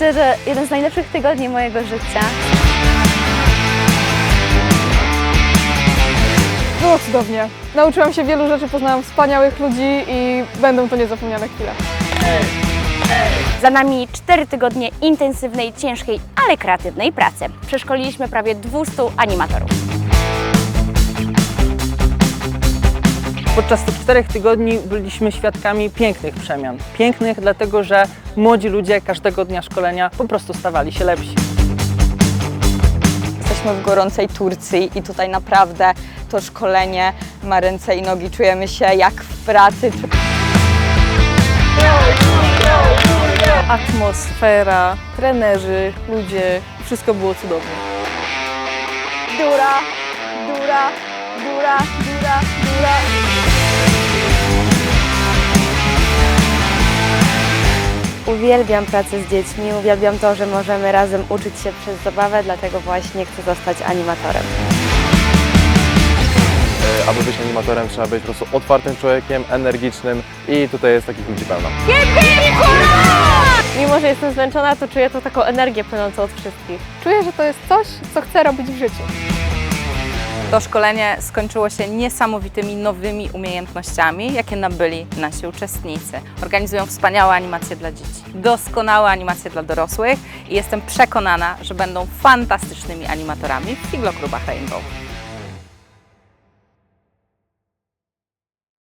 Myślę, że jeden z najlepszych tygodni mojego życia. Było cudownie. Nauczyłam się wielu rzeczy, poznałam wspaniałych ludzi i będą to niezapomniane chwile. Za nami 4 tygodnie intensywnej, ciężkiej, ale kreatywnej pracy. Przeszkoliliśmy prawie 200 animatorów. Podczas tych czterech tygodni byliśmy świadkami pięknych przemian. Pięknych dlatego, że młodzi ludzie każdego dnia szkolenia po prostu stawali się lepsi. Jesteśmy w gorącej Turcji i tutaj naprawdę to szkolenie ma ręce i nogi. Czujemy się jak w pracy. Atmosfera, trenerzy, ludzie, wszystko było cudowne. Dura, dura, dura, dura, Uwielbiam pracę z dziećmi, uwielbiam to, że możemy razem uczyć się przez zabawę, dlatego właśnie chcę zostać animatorem. E, Aby być animatorem trzeba być po prostu otwartym człowiekiem, energicznym i tutaj jest takich ludzi pełno. Mimo, że jestem zmęczona, to czuję to taką energię płynącą od wszystkich. Czuję, że to jest coś, co chcę robić w życiu. To szkolenie skończyło się niesamowitymi nowymi umiejętnościami, jakie nabyli nasi uczestnicy. Organizują wspaniałe animacje dla dzieci, doskonałe animacje dla dorosłych i jestem przekonana, że będą fantastycznymi animatorami w Figloklubach Rainbow.